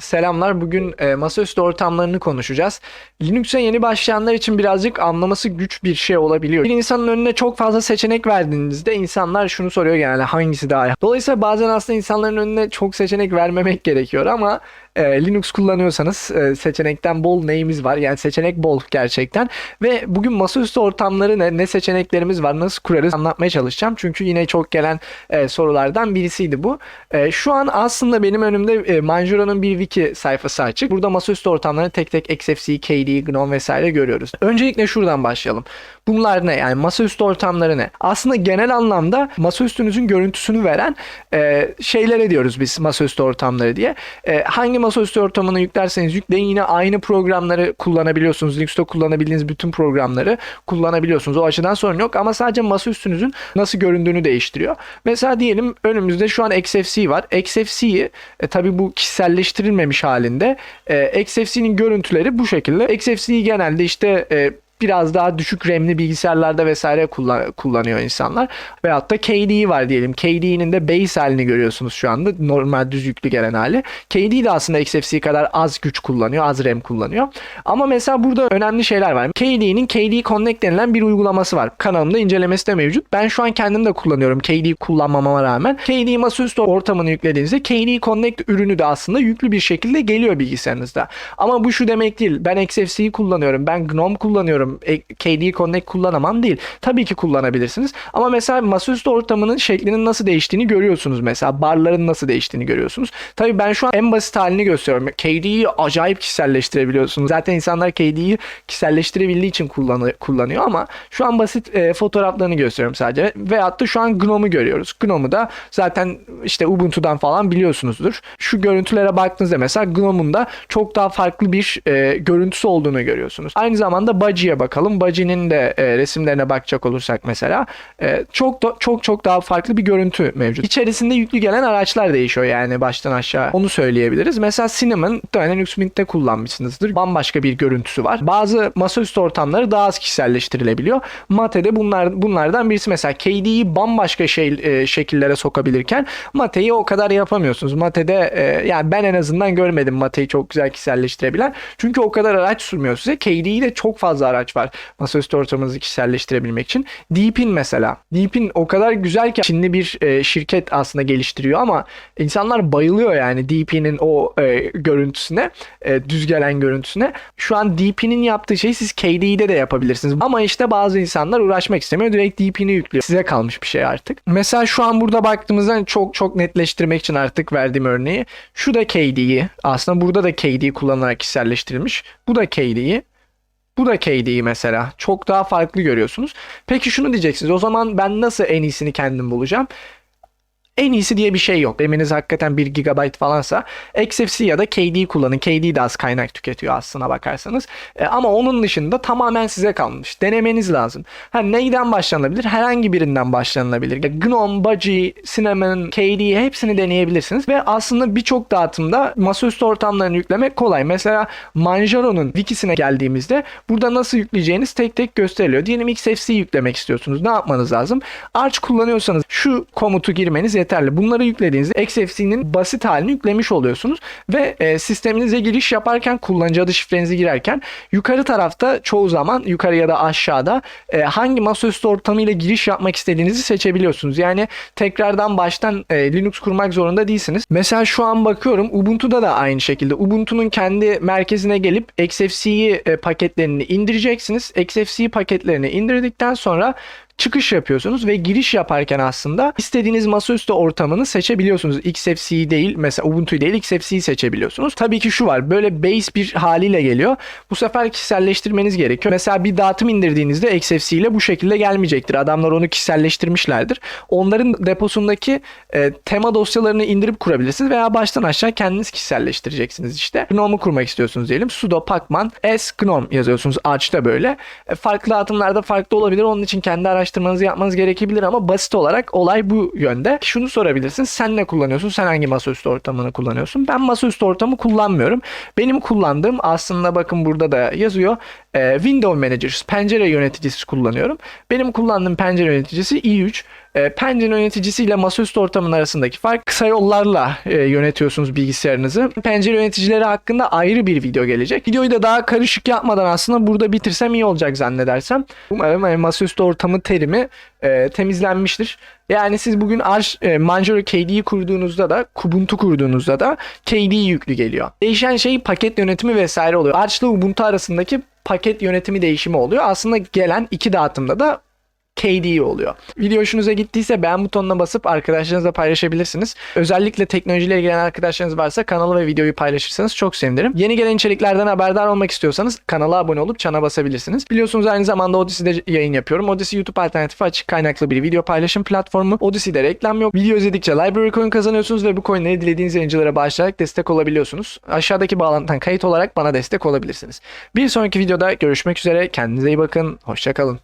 Selamlar. Bugün e, masaüstü ortamlarını konuşacağız. Linux'e yeni başlayanlar için birazcık anlaması güç bir şey olabiliyor. Bir insanın önüne çok fazla seçenek verdiğinizde insanlar şunu soruyor genelde hangisi daha iyi. Dolayısıyla bazen aslında insanların önüne çok seçenek vermemek gerekiyor ama e, Linux kullanıyorsanız e, seçenekten bol neyimiz var? Yani seçenek bol gerçekten. Ve bugün masaüstü ortamları ne, ne seçeneklerimiz var, nasıl kurarız anlatmaya çalışacağım. Çünkü yine çok gelen e, sorulardan birisiydi bu. E, şu an aslında benim önümde e, Manjura'nın bir wiki sayfası açık. Burada masaüstü ortamlarını tek tek XFCE, KDE, GNOME vesaire görüyoruz. Öncelikle şuradan başlayalım. Bunlar ne? Yani masaüstü ortamları ne? Aslında genel anlamda masaüstünüzün görüntüsünü veren e, şeylere diyoruz biz masaüstü ortamları diye. E, hangi masaüstü ortamını yüklerseniz yükleyin yine aynı programları kullanabiliyorsunuz. Linux'ta kullanabildiğiniz bütün programları kullanabiliyorsunuz. O açıdan sorun yok ama sadece masaüstünüzün nasıl göründüğünü değiştiriyor. Mesela diyelim önümüzde şu an XFCE var. XFC'yi e, tabi bu kişiselleştirilmemiş halinde e, XFC'nin görüntüleri bu şekilde. XFC'yi genelde işte e, biraz daha düşük RAM'li bilgisayarlarda vesaire kullan- kullanıyor insanlar. Veyahut da KDE var diyelim. KDE'nin de base halini görüyorsunuz şu anda. Normal düz yüklü gelen hali. KDE de aslında XFCE kadar az güç kullanıyor. Az RAM kullanıyor. Ama mesela burada önemli şeyler var. KDE'nin KDE Connect denilen bir uygulaması var. Kanalımda incelemesi de mevcut. Ben şu an kendim de kullanıyorum KDE kullanmamama rağmen. KDE masaüstü ortamını yüklediğinizde KDE Connect ürünü de aslında yüklü bir şekilde geliyor bilgisayarınızda. Ama bu şu demek değil. Ben XFC'yi kullanıyorum. Ben GNOME kullanıyorum. E, KDE Connect kullanamam değil. Tabii ki kullanabilirsiniz. Ama mesela masaüstü ortamının şeklinin nasıl değiştiğini görüyorsunuz mesela. Barların nasıl değiştiğini görüyorsunuz. Tabii ben şu an en basit halini gösteriyorum. KDE'yi acayip kişiselleştirebiliyorsunuz. Zaten insanlar KDE'yi kişiselleştirebildiği için kullanı- kullanıyor ama şu an basit e, fotoğraflarını gösteriyorum sadece. Veyahut da şu an GNOME'u görüyoruz. GNOME'u da zaten işte Ubuntu'dan falan biliyorsunuzdur. Şu görüntülere baktığınızda mesela GNOME'un da çok daha farklı bir e, görüntüsü olduğunu görüyorsunuz. Aynı zamanda Budgie'ye bakalım. Budgie'nin de e, resimlerine bakacak olursak mesela e, çok da, çok çok daha farklı bir görüntü mevcut. İçerisinde yüklü gelen araçlar değişiyor yani baştan aşağı. Onu söyleyebiliriz. Mesela Cinnamon muhtemelen Linux Mint'te kullanmışsınızdır. Bambaşka bir görüntüsü var. Bazı masaüstü ortamları daha az kişiselleştirilebiliyor. Mate'de bunlar bunlardan birisi mesela KDE'yi bambaşka şey e, şekillere sokabilirken Mate'yi o kadar yapamıyorsunuz. Mate'de e, yani ben en azından görmedim Mate'yi çok güzel kişiselleştirebilen. Çünkü o kadar araç sunmuyor size. KDE'de çok fazla araç var masaüstü ortamınızı kişiselleştirebilmek için. Deepin mesela. Deepin o kadar güzel ki Çinli bir e, şirket aslında geliştiriyor ama insanlar bayılıyor yani Deepin'in o e, görüntüsüne, e, düz gelen görüntüsüne. Şu an Deepin'in yaptığı şeyi siz KDE'de de yapabilirsiniz. Ama işte bazı insanlar uğraşmak istemiyor. Direkt Deepin'i yüklüyor. Size kalmış bir şey artık. Mesela şu an burada baktığımızda çok çok netleştirmek için artık verdiğim örneği. Şu da KDE. Aslında burada da KDE kullanılarak kişiselleştirilmiş. Bu da KDE. Bu da KDE mesela. Çok daha farklı görüyorsunuz. Peki şunu diyeceksiniz. O zaman ben nasıl en iyisini kendim bulacağım? En iyisi diye bir şey yok. Eminiz hakikaten 1 GB falansa XFC ya da KDE kullanın. KDE de az kaynak tüketiyor aslına bakarsanız. E, ama onun dışında tamamen size kalmış. Denemeniz lazım. Ha, neyden başlanabilir? Herhangi birinden başlanılabilir. GNOME, Budgie, Cinnamon, KDE hepsini deneyebilirsiniz. Ve aslında birçok dağıtımda masaüstü ortamlarını yüklemek kolay. Mesela Manjaro'nun wikisine geldiğimizde burada nasıl yükleyeceğiniz tek tek gösteriliyor. Diyelim XFC yüklemek istiyorsunuz. Ne yapmanız lazım? Arch kullanıyorsanız şu komutu girmeniz yeterli. Bunları yüklediğinizde XFC'nin basit halini yüklemiş oluyorsunuz ve e, sisteminize giriş yaparken kullanıcı adı şifrenizi girerken yukarı tarafta çoğu zaman yukarı ya da aşağıda e, hangi masaüstü ortamıyla giriş yapmak istediğinizi seçebiliyorsunuz. Yani tekrardan baştan e, Linux kurmak zorunda değilsiniz. Mesela şu an bakıyorum Ubuntu'da da aynı şekilde. Ubuntu'nun kendi merkezine gelip XFC'yi e, paketlerini indireceksiniz. XFC paketlerini indirdikten sonra çıkış yapıyorsunuz ve giriş yaparken aslında istediğiniz masaüstü ortamını seçebiliyorsunuz. XFC'yi değil mesela Ubuntu'yu değil XFC'yi seçebiliyorsunuz. Tabii ki şu var böyle base bir haliyle geliyor. Bu sefer kişiselleştirmeniz gerekiyor. Mesela bir dağıtım indirdiğinizde XFC ile bu şekilde gelmeyecektir. Adamlar onu kişiselleştirmişlerdir. Onların deposundaki e, tema dosyalarını indirip kurabilirsiniz veya baştan aşağı kendiniz kişiselleştireceksiniz işte. GNOME'u kurmak istiyorsunuz diyelim. sudo pacman s gnome yazıyorsunuz. Arch'ta böyle. E, farklı dağıtımlarda farklı olabilir. Onun için kendi araştırmanızı yapmanız gerekebilir ama basit olarak olay bu yönde. Şunu sorabilirsiniz. Sen ne kullanıyorsun? Sen hangi masaüstü ortamını kullanıyorsun? Ben masaüstü ortamı kullanmıyorum. Benim kullandığım aslında bakın burada da yazıyor. E, Window Manager, pencere yöneticisi kullanıyorum. Benim kullandığım pencere yöneticisi i3. E, pencere yöneticisi ile masaüstü ortamın arasındaki fark kısa yollarla e, yönetiyorsunuz bilgisayarınızı. Pencere yöneticileri hakkında ayrı bir video gelecek. Videoyu da daha karışık yapmadan aslında burada bitirsem iyi olacak zannedersem. Umarım hani masaüstü ortamı terimi e, temizlenmiştir. Yani siz bugün Arch, e, Manjaro KD'yi kurduğunuzda da Kubuntu kurduğunuzda da KD yüklü geliyor. Değişen şey paket yönetimi vesaire oluyor. Arch ile Ubuntu arasındaki paket yönetimi değişimi oluyor. Aslında gelen iki dağıtımda da KD oluyor. Video hoşunuza gittiyse beğen butonuna basıp arkadaşlarınızla paylaşabilirsiniz. Özellikle teknolojiyle ilgilenen arkadaşlarınız varsa kanalı ve videoyu paylaşırsanız çok sevinirim. Yeni gelen içeriklerden haberdar olmak istiyorsanız kanala abone olup çana basabilirsiniz. Biliyorsunuz aynı zamanda Odyssey'de yayın yapıyorum. Odyssey YouTube alternatifi açık kaynaklı bir video paylaşım platformu. Odyssey'de reklam yok. Video izledikçe library coin kazanıyorsunuz ve bu coinleri dilediğiniz yayıncılara bağışlayarak destek olabiliyorsunuz. Aşağıdaki bağlantıdan kayıt olarak bana destek olabilirsiniz. Bir sonraki videoda görüşmek üzere. Kendinize iyi bakın. Hoşçakalın.